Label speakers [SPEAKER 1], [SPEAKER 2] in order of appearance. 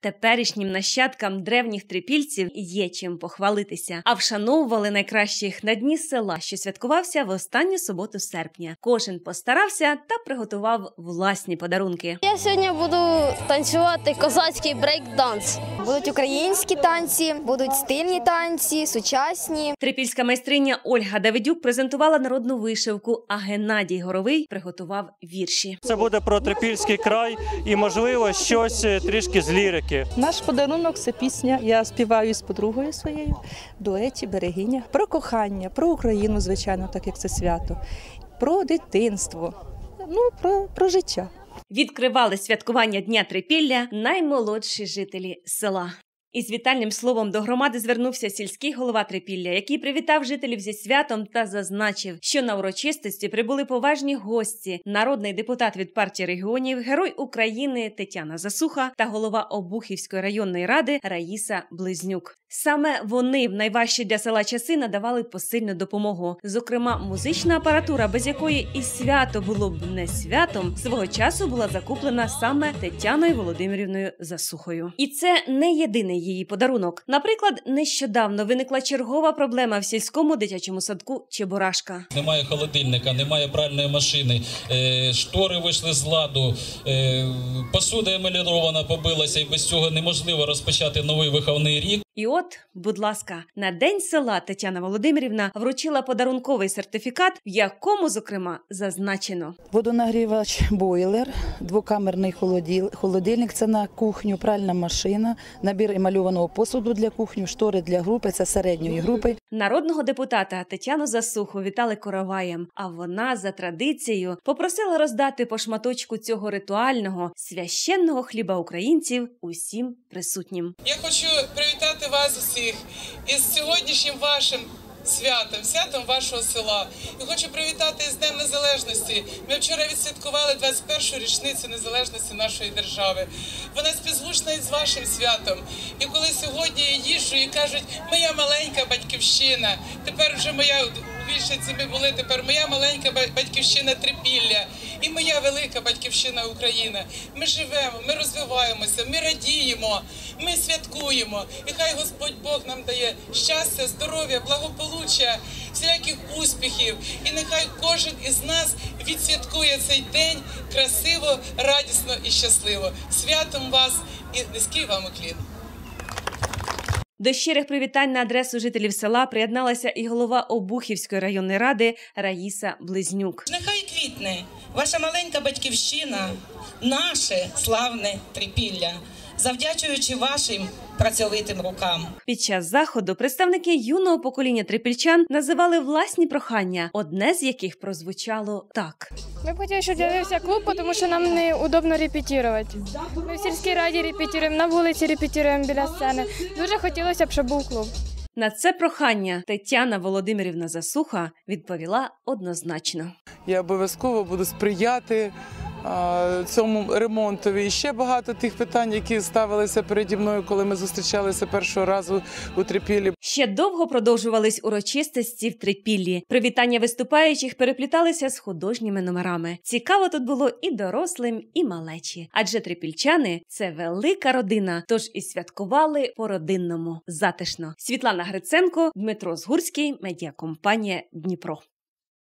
[SPEAKER 1] Теперішнім нащадкам древніх трипільців є чим похвалитися, а вшановували найкращих на дні села, що святкувався в останню суботу серпня. Кожен постарався та приготував власні подарунки.
[SPEAKER 2] Я сьогодні буду танцювати козацький брейк-данс.
[SPEAKER 3] Будуть українські танці, будуть стильні танці, сучасні.
[SPEAKER 1] Трипільська майстриня Ольга Давидюк презентувала народну вишивку, а Геннадій Горовий приготував вірші.
[SPEAKER 4] Це буде про трипільський край і, можливо, щось е, трішки з лірики.
[SPEAKER 5] Наш подарунок це пісня. Я співаю з подругою своєю дуеті берегиня про кохання, про Україну, звичайно, так як це свято, про дитинство, ну про, про життя.
[SPEAKER 1] Відкривали святкування Дня Трипілля наймолодші жителі села. Із вітальним словом до громади звернувся сільський голова Трипілля, який привітав жителів зі святом та зазначив, що на урочистості прибули поважні гості: народний депутат від партії регіонів, герой України Тетяна Засуха та голова Обухівської районної ради Раїса Близнюк. Саме вони в найважчі для села часи надавали посильну допомогу. Зокрема, музична апаратура, без якої і свято було б не святом, свого часу була закуплена саме Тетяною Володимирівною Засухою. І це не єдиний її подарунок. Наприклад, нещодавно виникла чергова проблема в сільському дитячому садку Чебурашка.
[SPEAKER 6] Немає холодильника, немає пральної машини, е, штори вийшли з ладу, е, посуда емалірована побилася, і без цього неможливо розпочати новий виховний рік.
[SPEAKER 1] І от, будь ласка, на день села Тетяна Володимирівна вручила подарунковий сертифікат, в якому, зокрема, зазначено.
[SPEAKER 7] Водонагрівач бойлер, двокамерний холоділ- холодильник це на кухню, пральна машина, набір емальованого посуду для кухні, штори для групи, це середньої групи.
[SPEAKER 1] Народного депутата Тетяну Засуху вітали короваєм, а вона за традицією попросила роздати по шматочку цього ритуального священного хліба українців усім присутнім.
[SPEAKER 8] Я хочу привітати вас усіх із сьогоднішнім вашим святом, святом вашого села. І хочу привітати із Днем Незалежності. Ми вчора відсвяткували 21-ю річницю незалежності нашої держави. Вона співзвучна із вашим святом. І коли сьогодні я їжджу і кажуть, моя маленька батьківщина, тепер вже моя у Вільшиці ми були, тепер моя маленька батьківщина Трипілля і моя велика батьківщина Україна. Ми живемо, ми розвиваємося, ми радіємо, ми святкуємо. І хай Господь Бог нам дає щастя, здоров'я, благополуччя, всіляких успіхів. І нехай кожен із нас відсвяткує цей день красиво, радісно і щасливо. Святом вас і низький вам уклін.
[SPEAKER 1] До щирих привітань на адресу жителів села приєдналася і голова Обухівської районної ради Раїса Близнюк.
[SPEAKER 9] Нехай квітне ваша маленька батьківщина, наше славне трипілля, завдячуючи вашим працьовитим рукам.
[SPEAKER 1] Під час заходу представники юного покоління трипільчан називали власні прохання, одне з яких прозвучало так.
[SPEAKER 10] Ми б хотіли, щоб з'явився клуб, тому що нам не удобно репетирувати. Ми в сільській раді репетируємо, на вулиці репетируємо біля сцени. Дуже хотілося б, щоб був клуб.
[SPEAKER 1] На це прохання Тетяна Володимирівна Засуха відповіла однозначно.
[SPEAKER 8] Я обов'язково буду сприяти цьому ремонтові. І ще багато тих питань, які ставилися переді мною, коли ми зустрічалися першого разу у Трипілі.
[SPEAKER 1] Ще довго продовжувались урочистості в трипіллі. Привітання виступаючих перепліталися з художніми номерами. Цікаво тут було і дорослим, і малечі. Адже трипільчани це велика родина, тож і святкували по-родинному затишно. Світлана Гриценко, Дмитро Згурський, медіакомпанія Дніпро.